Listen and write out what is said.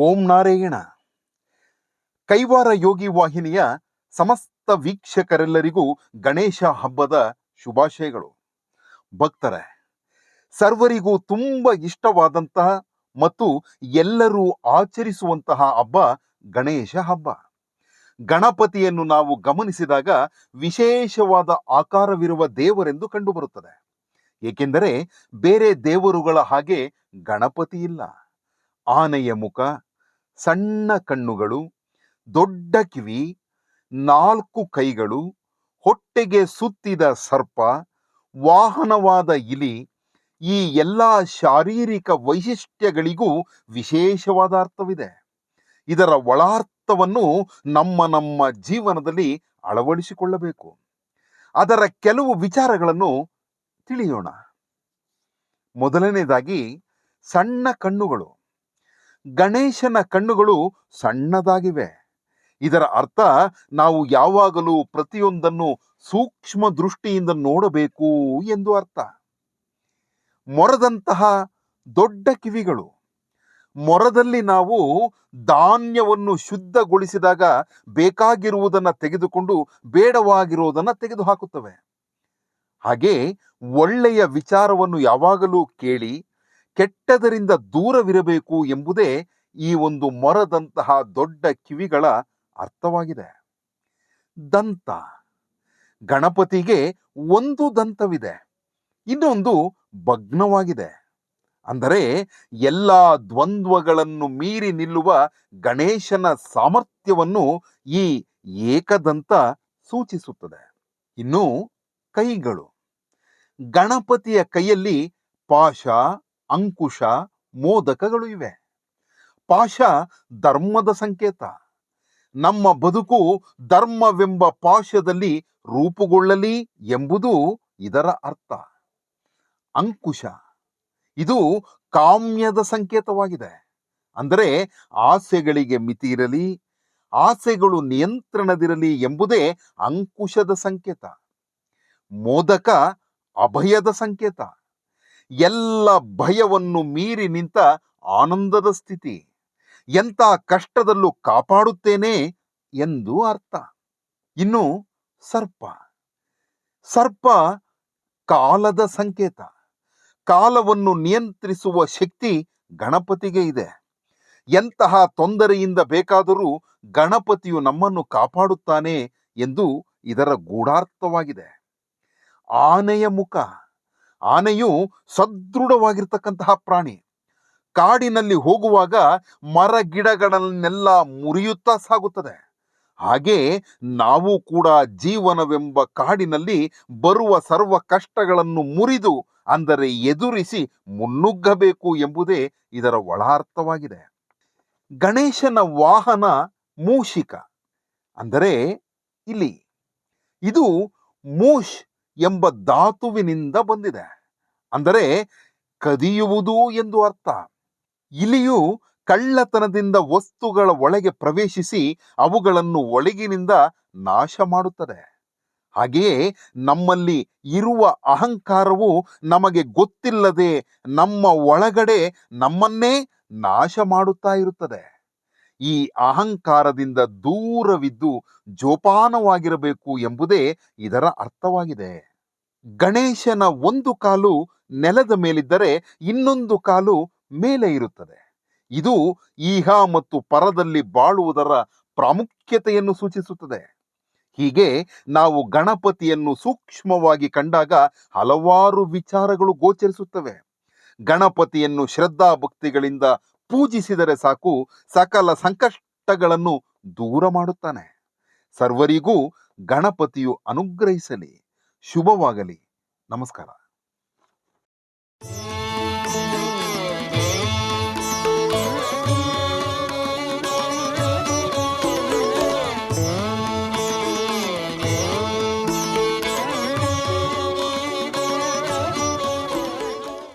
ಓಂ ನಾರಾಯಣ. ಕೈವಾರ ಯೋಗಿ ವಾಹಿನಿಯ ಸಮಸ್ತ ವೀಕ್ಷಕರೆಲ್ಲರಿಗೂ ಗಣೇಶ ಹಬ್ಬದ ಶುಭಾಶಯಗಳು. ಭಕ್ತರೇ, ಸರ್ವರಿಗೂ ತುಂಬ ಇಷ್ಟವಾದಂತಹ ಮತ್ತು ಎಲ್ಲರೂ ಆಚರಿಸುವಂತಹ ಹಬ್ಬ ಗಣೇಶ ಹಬ್ಬ. ಗಣಪತಿಯನ್ನು ನಾವು ಗಮನಿಸಿದಾಗ ವಿಶೇಷವಾದ ಆಕಾರವಿರುವ ದೇವರೆಂದು ಕಂಡುಬರುತ್ತದೆ. ಏಕೆಂದರೆ ಬೇರೆ ದೇವರುಗಳ ಹಾಗೆ ಗಣಪತಿ ಇಲ್ಲ. ಆನೆಯ ಮುಖ ಸಣ್ಣ ಕಣ್ಣುಗಳು, ದೊಡ್ಡ ಕಿವಿ, ನಾಲ್ಕು ಕೈಗಳು, ಹೊಟ್ಟೆಗೆ ಸುತ್ತಿದ ಸರ್ಪ, ವಾಹನವಾದ ಇಲಿ, ಈ ಎಲ್ಲ ಶಾರೀರಿಕ ವೈಶಿಷ್ಟ್ಯಗಳಿಗೂ ವಿಶೇಷವಾದ ಅರ್ಥವಿದೆ. ಇದರ ಒಳಾರ್ಥವನ್ನು ನಮ್ಮ ನಮ್ಮ ಜೀವನದಲ್ಲಿ ಅಳವಡಿಸಿಕೊಳ್ಳಬೇಕು. ಅದರ ಕೆಲವು ವಿಚಾರಗಳನ್ನು ತಿಳಿಯೋಣ. ಮೊದಲನೇದಾಗಿ ಸಣ್ಣ ಕಣ್ಣುಗಳು. ಗಣೇಶನ ಕಣ್ಣುಗಳು ಸಣ್ಣದಾಗಿವೆ. ಇದರ ಅರ್ಥ ನಾವು ಯಾವಾಗಲೂ ಪ್ರತಿಯೊಂದನ್ನು ಸೂಕ್ಷ್ಮ ದೃಷ್ಟಿಯಿಂದ ನೋಡಬೇಕು ಎಂದು ಅರ್ಥ. ಮೊರದಂತಹ ದೊಡ್ಡ ಕಿವಿಗಳು. ಮೊರದಲ್ಲಿ ನಾವು ಧಾನ್ಯವನ್ನು ಶುದ್ಧಗೊಳಿಸಿದಾಗ ಬೇಕಾಗಿರುವುದನ್ನು ತೆಗೆದುಕೊಂಡು ಬೇಡವಾಗಿರುವುದನ್ನು ತೆಗೆದುಹಾಕುತ್ತವೆ. ಹಾಗೆ ಒಳ್ಳೆಯ ವಿಚಾರವನ್ನು ಯಾವಾಗಲೂ ಕೇಳಿ ಕೆಟ್ಟದರಿಂದ ದೂರವಿರಬೇಕು ಎಂಬುದೇ ಈ ಒಂದು ಮೊರದಂತಹ ದೊಡ್ಡ ಕಿವಿಗಳ ಅರ್ಥವಾಗಿದೆ. ದಂತ. ಗಣಪತಿಗೆ ಒಂದು ದಂತವಿದೆ. ಇನ್ನೊಂದು ಭಗ್ನವಾಗಿದೆ. ಅಂದರೆ ಎಲ್ಲ ದ್ವಂದ್ವಗಳನ್ನು ಮೀರಿ ನಿಲ್ಲುವ ಗಣೇಶನ ಸಾಮರ್ಥ್ಯವನ್ನು ಈ ಏಕದಂತ ಸೂಚಿಸುತ್ತದೆ. ಇನ್ನು ಕೈಗಳು. ಗಣಪತಿಯ ಕೈಯಲ್ಲಿ ಪಾಶ ಅಂಕುಶ ಮೋದಕಗಳು ಇವೆ. ಪಾಶ ಧರ್ಮದ ಸಂಕೇತ. ನಮ್ಮ ಬದುಕು ಧರ್ಮವೆಂಬ ಪಾಶದಲ್ಲಿ ರೂಪುಗೊಳ್ಳಲಿ ಎಂಬುದು ಇದರ ಅರ್ಥ. ಅಂಕುಶ. ಇದು ಕಾಮ್ಯದ ಸಂಕೇತವಾಗಿದೆ. ಅಂದರೆ ಆಸೆಗಳಿಗೆ ಮಿತಿ ಇರಲಿ ಆಸೆಗಳು ನಿಯಂತ್ರಣದಿರಲಿ ಎಂಬುದೇ ಅಂಕುಶದ ಸಂಕೇತ. ಮೋದಕ ಅಭಯದ ಸಂಕೇತ. ಎಲ್ಲ ಭಯವನ್ನು ಮೀರಿ ನಿಂತ ಆನಂದದ ಸ್ಥಿತಿ. ಎಂಥ ಕಷ್ಟದಲ್ಲೂ ಕಾಪಾಡುತ್ತೇನೆ ಎಂದು ಅರ್ಥ. ಇನ್ನು ಸರ್ಪ. ಸರ್ಪ ಕಾಲದ ಸಂಕೇತ. ಕಾಲವನ್ನು ನಿಯಂತ್ರಿಸುವ ಶಕ್ತಿ ಗಣಪತಿಗೆ ಇದೆ. ಎಂತಹ ತೊಂದರೆಯಿಂದ ಬೇಕಾದರೂ ಗಣಪತಿಯು ನಮ್ಮನ್ನು ಕಾಪಾಡುತ್ತಾನೆ ಎಂದು ಇದರ ಗೂಢಾರ್ಥವಾಗಿದೆ. ಆನೆಯ ಮುಖ. ಆನೆಯು ಸದೃಢವಾಗಿರ್ತಕ್ಕಂತಹ ಪ್ರಾಣಿ. ಕಾಡಿನಲ್ಲಿ ಹೋಗುವಾಗ ಮರ ಗಿಡಗಳನ್ನೆಲ್ಲ ಮುರಿಯುತ್ತಾ ಸಾಗುತ್ತದೆ. ಹಾಗೆ ನಾವು ಕೂಡ ಜೀವನವೆಂಬ ಕಾಡಿನಲ್ಲಿ ಬರುವ ಸರ್ವ ಕಷ್ಟಗಳನ್ನು ಮುರಿದು, ಅಂದರೆ ಎದುರಿಸಿ ಮುನ್ನುಗ್ಗಬೇಕು ಎಂಬುದೇ ಇದರ ಒಳಾರ್ಥವಾಗಿದೆ. ಗಣೇಶನ ವಾಹನ ಮೂಷಿಕ. ಅಂದರೆ ಇಲಿ. ಇದು ಮೂಷ್ ಎಂಬ ಧಾತುವಿನಿಂದ ಬಂದಿದೆ. ಅಂದರೆ ಕದಿಯುವುದು ಎಂದು ಅರ್ಥ. ಇಲಿಯು ಕಳ್ಳತನದಿಂದ ವಸ್ತುಗಳ ಒಳಗೆ ಪ್ರವೇಶಿಸಿ ಅವುಗಳನ್ನು ಒಳಗಿನಿಂದ ನಾಶ ಮಾಡುತ್ತದೆ. ಹಾಗೆಯೇ ನಮ್ಮಲ್ಲಿ ಇರುವ ಅಹಂಕಾರವು ನಮಗೆ ಗೊತ್ತಿಲ್ಲದೆ ನಮ್ಮ ಒಳಗಡೆ ನಮ್ಮನ್ನೇ ನಾಶ ಮಾಡುತ್ತಾ ಇರುತ್ತದೆ. ಈ ಅಹಂಕಾರದಿಂದ ದೂರವಿದ್ದು ಜೋಪಾನವಾಗಿರಬೇಕು ಎಂಬುದೇ ಇದರ ಅರ್ಥವಾಗಿದೆ. ಗಣೇಶನ ಒಂದು ಕಾಲು ನೆಲದ ಮೇಲಿದ್ದರೆ ಇನ್ನೊಂದು ಕಾಲು ಮೇಲೆ ಇರುತ್ತದೆ. ಇದು ಈಹ ಮತ್ತು ಪರದಲ್ಲಿ ಬಾಳುವುದರ ಪ್ರಾಮುಖ್ಯತೆಯನ್ನು ಸೂಚಿಸುತ್ತದೆ. ಹೀಗೆ ನಾವು ಗಣಪತಿಯನ್ನು ಸೂಕ್ಷ್ಮವಾಗಿ ಕಂಡಾಗ ಹಲವಾರು ವಿಚಾರಗಳು ಗೋಚರಿಸುತ್ತವೆ. ಗಣಪತಿಯನ್ನು ಶ್ರದ್ಧಾ ಭಕ್ತಿಗಳಿಂದ ಪೂಜಿಸಿದರೆ ಸಾಕು ಸಕಲ ಸಂಕಷ್ಟಗಳನ್ನು ದೂರ ಮಾಡುತ್ತಾನೆ. ಸರ್ವರಿಗೂ ಗಣಪತಿಯು ಅನುಗ್ರಹಿಸಲಿ. ಶುಭವಾಗಲಿ. ನಮಸ್ಕಾರ.